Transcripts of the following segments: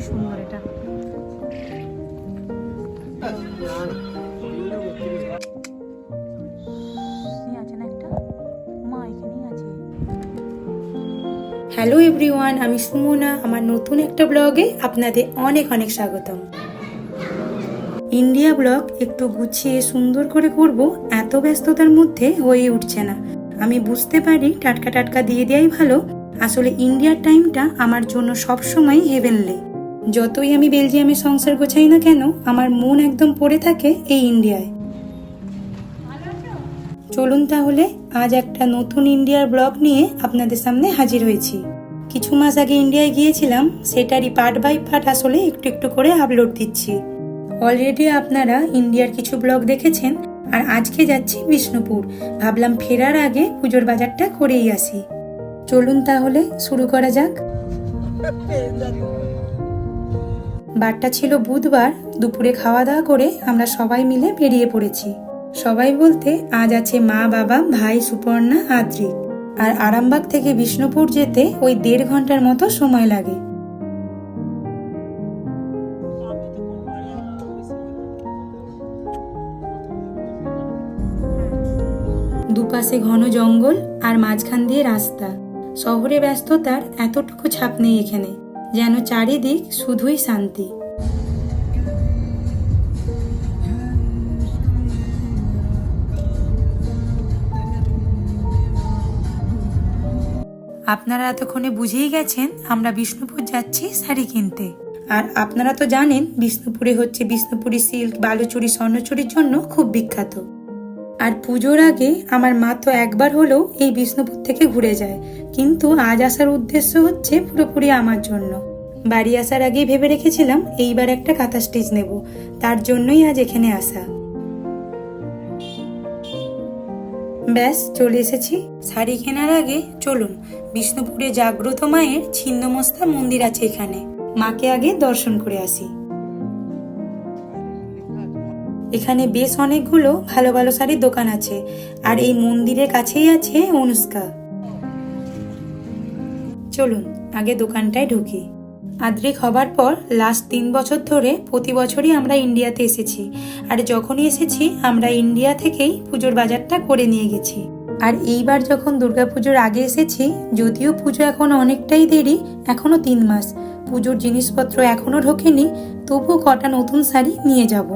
সুন্দর এটা। Hello everyone আমি সুমনা। আমার নতুন একটা ব্লগে আপনাদের অনেক অনেক স্বাগতম। ইন্ডিয়া ব্লগ একটু গুছিয়ে সুন্দর করে করব, এত ব্যস্ততার মধ্যে হয়ে উঠছে না। আমি বুঝতে পারি টাটকা টাটকা দিয়ে দেওয়াই ভালো আসলে ইন্ডিয়ার টাইমটা আমার জন্য সবসময় হেভেনলি যতই আমি বেলজিয়ামে সংসার গোছাই না কেন, আমার মন একদম পড়ে থাকে এই ইন্ডিয়ায়। চলুন তাহলে আজ একটা নতুন ইন্ডিয়ার ব্লগ নিয়ে আপনাদের সামনে হাজির হয়েছি। কিছু মাস আগে ইন্ডিয়ায় গিয়েছিলাম, সেটারই পার্ট বাই পার্ট আসলে একটু একটু করে আপলোড দিচ্ছি। অলরেডি আপনারা ইন্ডিয়ার কিছু ব্লগ দেখেছেন, আর আজকে যাচ্ছি বিষ্ণুপুর। ভাবলাম ফেরার আগে পুজোর বাজারটা করেই আসি। চলুন তাহলে, শুরু করা যাক। বারটা ছিল বুধবার, দুপুরে খাওয়া দাওয়া করে আমরা সবাই মিলে বেরিয়ে পড়েছি। সবাই বলতে, আজ আছে মা, বাবা, ভাই, সুপর্ণা আদ্রিক আর আরামবাগ থেকে বিষ্ণুপুর যেতে ওই দেড় ঘণ্টার মতো সময় লাগে। দুপাশে ঘন জঙ্গল আর মাঝখান দিয়ে রাস্তা। শহরে ব্যস্ততার এতটুকু ছাপ নেই এখানে, যেন চারিদিক শুধুই শান্তি। আপনারা এতক্ষণে বুঝেই গেছেন আমরা বিষ্ণুপুর যাচ্ছি শাড়ি কিনতে। আর আপনারা তো জানেন, বিষ্ণুপুরে হচ্ছে বিষ্ণুপুরি সিল্ক, বালুচুরি, স্বর্ণচুরির জন্য খুব বিখ্যাত। আর পুজোর আগে আমার মা তো একবার হলেও এই বিষ্ণুপুর থেকে ঘুরে যায়। কিন্তু আজ আসার উদ্দেশ্য হচ্ছে পুরোপুরি আমার জন্য। বাড়ি আসার আগেই ভেবে রেখেছিলাম এইবার একটা কাঁথা স্টিচ নেব। তার জন্যই আজ এখানে আসা। ব্যাস, চলে এসেছি। শাড়ি কেনার আগে চলুন, বিষ্ণুপুরে জাগ্রত মায়ের ছিন্নমস্তা মন্দির আছে এখানে। মাকে আগে দর্শন করে আসি। এখানে বেশ অনেকগুলো ভালো ভালো শাড়ির দোকান আছে। আর এই মন্দিরের কাছেই আছে অনুষ্কা। চলুন, আগে দোকানটায় ঢুকি। আদ্রিক হবার পর লাস্ট তিন বছর ধরে প্রতি বছরই আমরা ইন্ডিয়াতে এসেছি। আর যখনই এসেছি, আমরা ইন্ডিয়া থেকেই পুজোর বাজারটা করে নিয়ে গেছি। আর এইবার যখন দুর্গাপুজোর আগে এসেছি, যদিও পুজো এখন অনেকটাই দেরি, এখনও তিন মাস। পুজোর জিনিসপত্র এখনও ঢোকেনি তবু কটা নতুন শাড়ি নিয়ে যাব।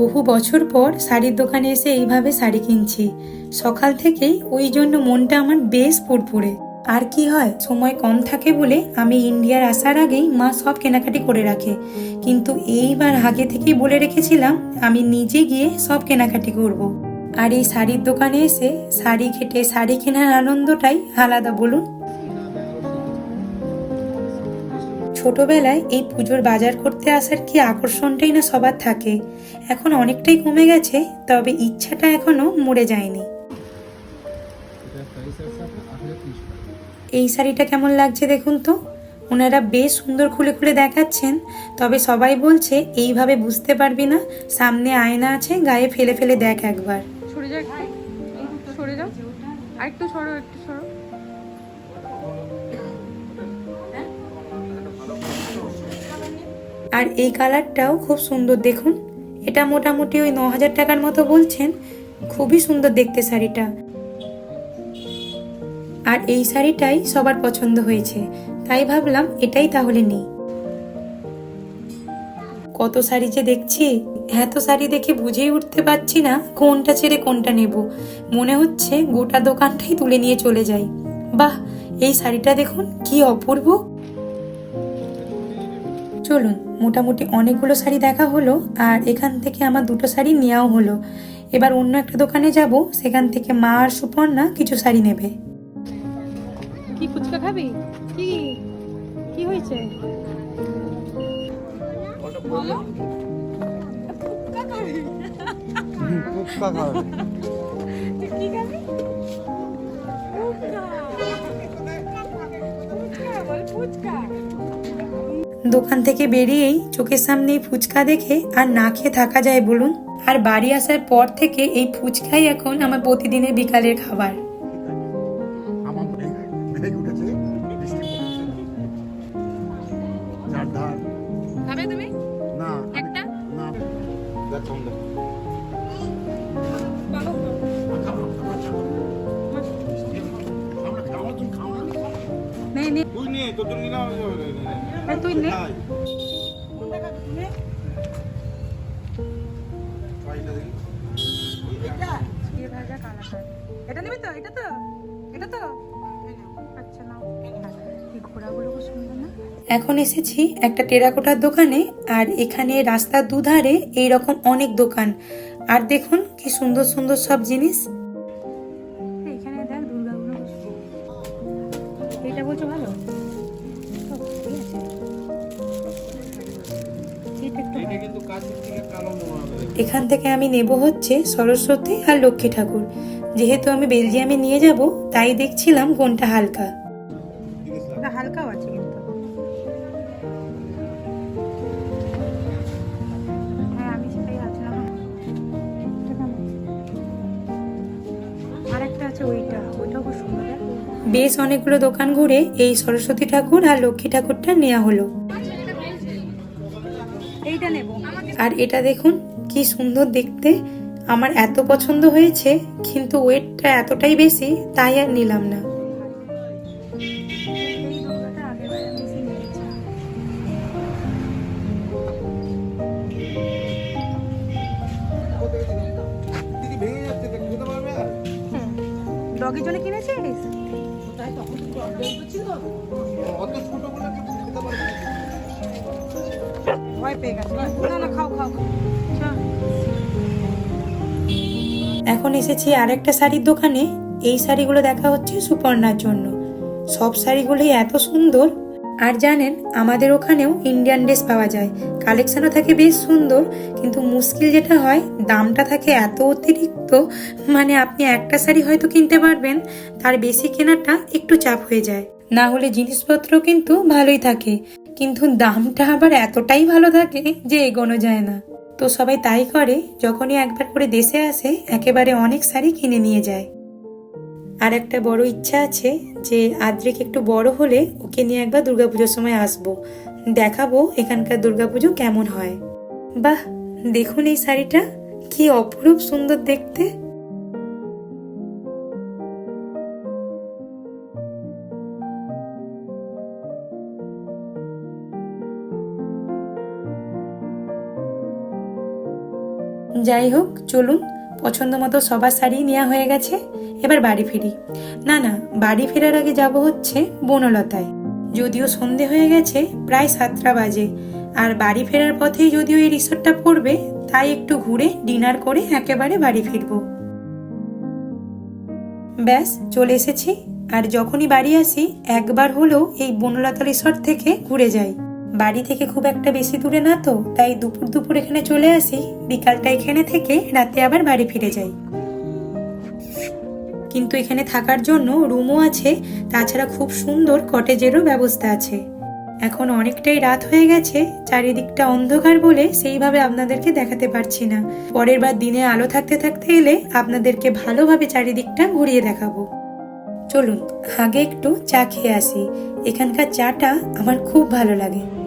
বহু বছর পর শাড়ির দোকানে এসে এইভাবে শাড়ি কিনছি। সকাল থেকেই ওই জন্য মনটা আমার বেশ ফুরফুরে আর কি হয়, সময় কম থাকে বলে আমি ইন্ডিয়ার আসার আগেই মা সব কেনাকাটি করে রাখে। কিন্তু এইবার আগে থেকেই বলে রেখেছিলাম, আমি নিজে গিয়ে সব কেনাকাটি করব। আর এই শাড়ির দোকানে এসে শাড়ি ঘেটে শাড়ি কেনার আনন্দটাই আলাদা বলুন। ছোটবেলায় এই পুজোর বাজার করতে আসার কি আকর্ষণটাই না সবার থাকে। এখন অনেকটাই কমে গেছে, তবে ইচ্ছাটা এখনও মরে যায়নি। এই শাড়িটা কেমন লাগছে দেখুন তো? ওনারা বেশ সুন্দর খুলে খুলে দেখাচ্ছেন, তবে সবাই বলছে এইভাবে বুঝতে পারবি না, সামনে আয়না আছে, গায়ে ফেলে ফেলে দেখ একবার। সরে যাও সরে যাও। সরো, একটু আর এই কালারটাও খুব সুন্দর দেখুন। এটা মোটামুটি ওই ন হাজার টাকার মতো বলছেন। খুবই সুন্দর দেখতে শাড়িটা। আর এই শাড়িটাই সবার পছন্দ হয়েছে। তাই ভাবলাম এটাই তাহলে নেই। কত শাড়ি যে দেখছি, এত শাড়ি দেখে বুঝেই উঠতে পারছি না কোনটা ছেড়ে কোনটা নেব। মনে হচ্ছে গোটা দোকানটাই তুলে নিয়ে চলে যাই। বাহ, এই শাড়িটা দেখুন, কি অপূর্ব! চলুন মোটামুটি অনেকগুলো শাড়ি দেখা হলো আর এখান থেকে আমার দুটো শাড়ি নেওয়াও হলো। এবার অন্য একটা দোকানে যাব সেখান থেকে মা আর সুপর্ণা কিছু শাড়ি নেবে। কি ফুচকা খাবি? কি? কি হয়েছে? দোকান থেকে বেরিয়েই চোখের সামনে এই ফুচকা দেখে আর না খেয়ে থাকা যায় বলুন। আর বাড়ি আসার পর থেকে এই ফুচকাই এখন আমার প্রতিদিনের বিকালের খাবার। তুই নে, নে, তুই নে। ভাজা কালাকার এটা নেবে তো? এটা তো? এটা তো? আচ্ছা নাও। এই ঘোড়াগুলো খুব সুন্দর না? এখন এসেছি একটা টেরাকোটার দোকানে আর এখানে রাস্তার দুধারে এই রকম অনেক দোকান। আর দেখুন কি সুন্দর সুন্দর সব জিনিস। এখান থেকে আমি নেব হচ্ছে সরস্বতী আর লক্ষ্মী ঠাকুর। যেহেতু আমি বেলজিয়ামে নিয়ে যাব তাই দেখছিলাম কোনটা হালকা। জিনিস লাগে। হালকাও আছে কিন্তু। হ্যাঁ দেখ। বেশ অনেকগুলো দোকান ঘুরে এই সরস্বতী ঠাকুর আর লক্ষ্মী ঠাকুরটা নেওয়া হলো। এইটা নেব। আর এটা দেখুন কি সুন্দর দেখতে। আমার এত পছন্দ হয়েছে কিন্তু ওয়েটটা এতটাই বেশি তাই আর নিলাম না? ডগের জন্য কিনেছিস। ভয় পেয়ে গেছে। না না খাও খাও। এখন এসেছি আরেকটা শাড়ির দোকানে। এই শাড়িগুলো দেখা হচ্ছে সুপর্ণার জন্য। সব শাড়িগুলোই এত সুন্দর। আর জানেন, আমাদের ওখানেও ইন্ডিয়ান ড্রেস পাওয়া যায়। কালেকশনও থাকে বেশ সুন্দর, কিন্তু মুশকিল যেটা হয়, দামটা থাকে এত অতিরিক্ত। মানে আপনি একটা শাড়ি হয়তো কিনতে পারবেন, তার বেশি কেনাটা একটু চাপ হয়ে যায়। না হলে জিনিসপত্র কিন্তু ভালোই থাকে। কিন্তু দামটা আবার এতটাই ভালো থাকে যে এগোনো যায় না। তো সবাই তাই করে, যখনই একবার করে দেশে আসে, একেবারে অনেক শাড়ি কিনে নিয়ে যায়। আর একটা বড় ইচ্ছা আছে যে, আদ্রিক একটু বড় হলে ওকে নিয়ে একবার দুর্গাপুজোর সময় আসব। দেখাবো এখানকার দুর্গাপুজো কেমন হয়। বাহ, দেখুন এই শাড়িটা, কি অপরূপ সুন্দর দেখতে। যাই হোক, চলুন। পছন্দ মতো সবার শাড়ি নেওয়া হয়ে গেছে। এবার বাড়ি ফিরি। না না, বাড়ি ফেরার আগে যাব হচ্ছে বনলতায়। যদিও সন্ধে হয়ে গেছে, প্রায় সাতটা বাজে। আর বাড়ি ফেরার পথেই যদিও এই রিসোর্টটা পড়বে, তাই একটু ঘুরে ডিনার করে একেবারে বাড়ি ফিরবো। ব্যাস, চলে এসেছি। আর যখনই বাড়ি আসি, একবার হলেও এই বনলতা রিসর্ট থেকে ঘুরে যাই। বাড়ি থেকে খুব একটা বেশি দূরে না তো, তাই দুপুর দুপুর এখানে চলে আসি। বিকালটা এখানে থেকে রাতে আবার বাড়ি ফিরে যাই। কিন্তু এখানে থাকার জন্য রুমও আছে, তাছাড়া খুব সুন্দর কটেজেরও ব্যবস্থা আছে। এখন অনেকটাই রাত হয়ে গেছে, চারিদিকটা অন্ধকার বলে সেইভাবে আপনাদেরকে দেখাতে পারছি না। পরের বার দিনে আলো থাকতে থাকতে এলে আপনাদেরকে ভালোভাবে চারিদিকটা ঘুরিয়ে দেখাবো। চলুন, আগে একটু চা খেয়ে আসি। এখানকার চাটা আমার খুব ভালো লাগে।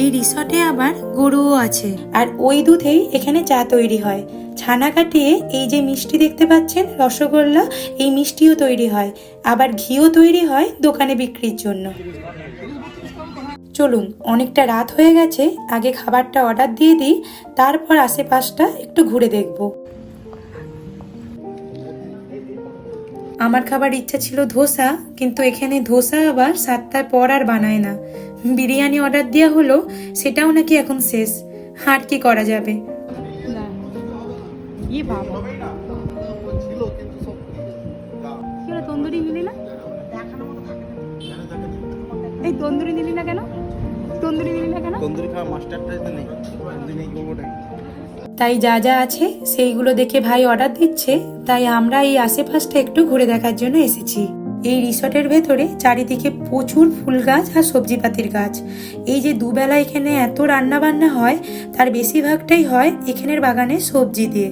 এই রিসর্টে আবার গরুও আছে। আর ওই দুধেই এখানে চা তৈরি হয়। ছানা কাটিয়ে এই যে মিষ্টি দেখতে পাচ্ছেন, রসগোল্লা, এই মিষ্টিও তৈরি হয়। আবার ঘিও তৈরি হয় দোকানে বিক্রির জন্য। চলুন, অনেকটা রাত হয়ে গেছে, আগে খাবারটা অর্ডার দিয়ে দিই, তারপর আশেপাশটা একটু ঘুরে দেখব। আমার খাবার ইচ্ছা ছিল ধোসা, কিন্তু এখানে ধোসা আবার সাতটার পর আর বানায় না। বিরিয়ানি অর্ডার দেওয়া হলো সেটাও নাকি এখন শেষ। আর কি করা যাবে? না। তন্দুরি নিলি এই তন্দুরি নিলি কেন? তন্দুরি নিলি না কেন? তন্দুরি খাওয়া মাস্টারটা নেই। তন্দুরি নেই তাই যা যা আছে সেইগুলো দেখে ভাই অর্ডার দিচ্ছে তাই আমরা এই আশেপাশটা একটু ঘুরে দেখার জন্য এসেছি। এই রিসর্টের ভেতরে চারিদিকে প্রচুর ফুল গাছ আর সবজিপাতির গাছ। এই যে দুবেলা এখানে এত রান্না বান্না হয়, তার বেশিরভাগটাই হয় এখানের বাগানে সবজি দিয়ে।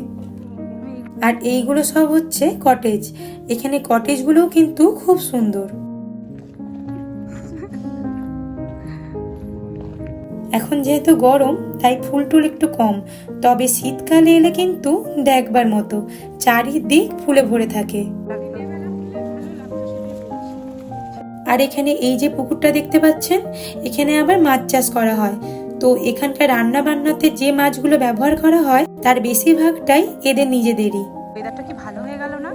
আর এইগুলো সব হচ্ছে কটেজ এখানে কটেজগুলোও কিন্তু খুব সুন্দর। এখন যেহেতু গরম, তাই ফুল টুল একটু কম। তবে শীতকালে এলে কিন্তু দেখবার মতো। চারিদিক ফুলে ভরে থাকে। আর এখানে এই যে পুকুরটা দেখতে পাচ্ছেন এখানে আবার মাছ চাষ করা হয়। তো এখানকার রান্না বান্নাতে যে মাছগুলো ব্যবহার করা হয় তার বেশিরভাগটাই এদের নিজেদেরই। ওয়েদারটা কি ভালো হয়ে গেল না?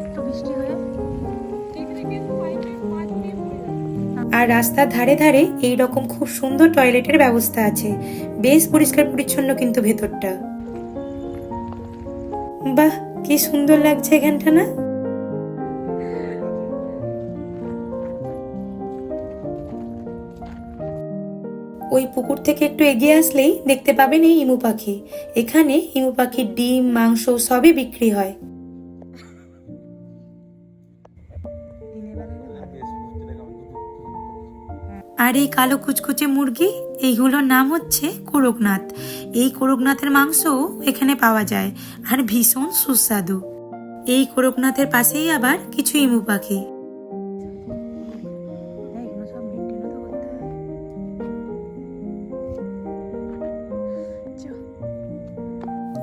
এত বৃষ্টি হয়ে। আর রাস্তার ধারে ধারে এই রকম খুব সুন্দর টয়লেটের ব্যবস্থা আছে। বেশ পরিষ্কার পরিচ্ছন্ন কিন্তু ভেতরটা। বাহ কি সুন্দর লাগছে এখানটা না? ওই পুকুর থেকে একটু এগিয়ে আসলেই দেখতে পাবেন এই ইমু পাখি। এখানে ইমু পাখির ডিম, মাংস সবই বিক্রি হয়। আর এই কালো কুচকুচে মুরগি, এইগুলোর নাম হচ্ছে কোরকনাথ। এই কোরকনাথের মাংসও এখানে পাওয়া যায়, আর ভীষণ সুস্বাদু। এই কোরকনাথের পাশেই আবার কিছু ইমু পাখি।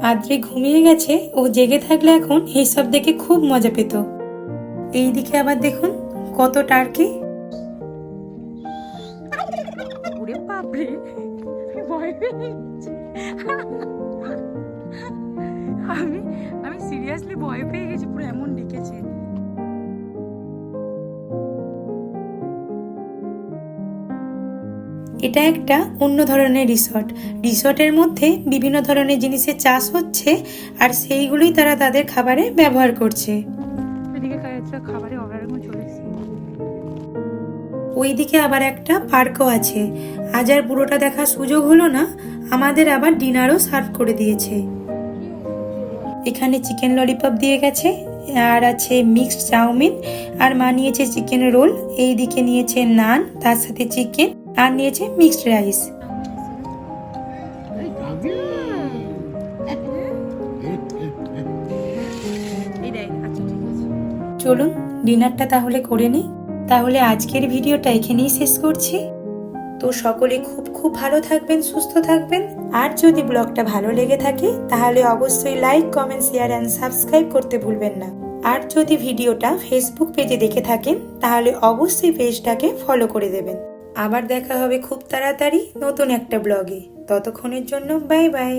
আদ্রে ঘুমিয়ে গেছে, ও জেগে থাকলে এখন এইসব দেখে খুব মজা পেত। এই দিকে আবার দেখুন, কত টার্কি। আমি আমি সিরিয়াসলি ভয় পেয়ে গেছি, পুরো এমন ডেকেছে। এটা একটা অন্য ধরনের রিসর্ট রিসর্টের মধ্যে বিভিন্ন ধরনের জিনিসের চাষ হচ্ছে আর সেইগুলোই তারা তাদের খাবারে ব্যবহার করছে। ওইদিকে আবার একটা পার্কও আছে। আজ আর পুরোটা দেখার সুযোগ হলো না আমাদের আবার ডিনারও সার্ভ করে দিয়েছে। এখানে চিকেন ললিপপ দিয়ে গেছে আর আছে মিক্সড চাউমিন আর মা নিয়েছে চিকেন রোল এই দিকে নিয়েছে নান তার সাথে চিকেন আর নিয়েছে মিক্সড রাইস চলুন ডিনারটা তাহলে করে নিই। তাহলে আজকের ভিডিওটা এখানেই শেষ করছি। তো সকলে খুব খুব ভালো থাকবেন, সুস্থ থাকবেন। আর যদি ব্লগটা ভালো লেগে থাকে, তাহলে অবশ্যই like comment share and subscribe করতে ভুলবেন না। আর যদি ভিডিওটা ফেসবুক পেজে দেখে থাকেন, তাহলে অবশ্যই পেজটাকে ফলো করে দেবেন। আবার দেখা হবে খুব তাড়াতাড়ি নতুন একটা ব্লগে। ততক্ষণের জন্য বাই বাই।